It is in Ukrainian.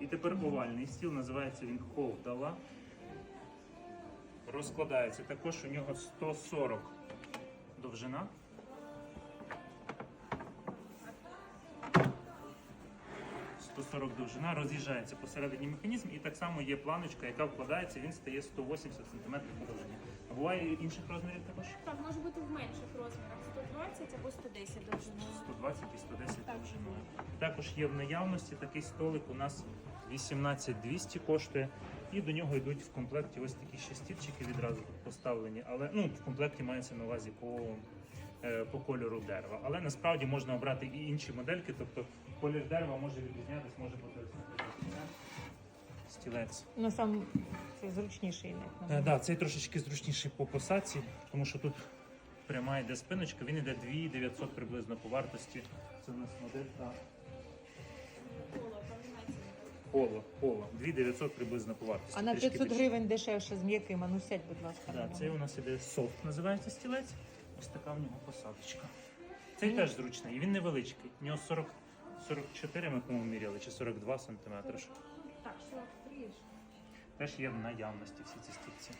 І тепер овальний стіл, називається він ковдала. Розкладається. Також у нього 140 довжина. «140 довжина, роз'їжджається посередині механізм, і так само є планочка, яка вкладається, він стає 180 см по довжині. А буває інших розмірів також? Так, може бути в менших розмірах 120 або 110 довжиною. 120 і 110 Так. довжиною. Також є в наявності такий столик. У нас 18200 коштує. І до нього йдуть в комплекті ось такі ще стільчики відразу поставлені. Але ну в комплекті мається на увазі по, е, по кольору дерева. Але насправді можна обрати і інші модельки, тобто колір дерева може відрізнятися, може бути стілець. Ну сам це зручніший Так, да, цей трошечки зручніший по посадці, тому що тут пряма йде спиночка, він йде 2900 приблизно по вартості. Це у нас моделька. Поло, Поло. 2900 приблизно по вартості. А на трішки 500 більше. гривень дешевше з м'яким. Ну сядь, будь ласка. Да, на це у нас іде софт, називається стілець. Ось така в нього посадочка. Цей теж зручний, і він невеличкий. У нього 40, 44 ми по-моєму міряли, чи 42 сантиметри. Так, 43 ж. Теж є в наявності всі ці стільці.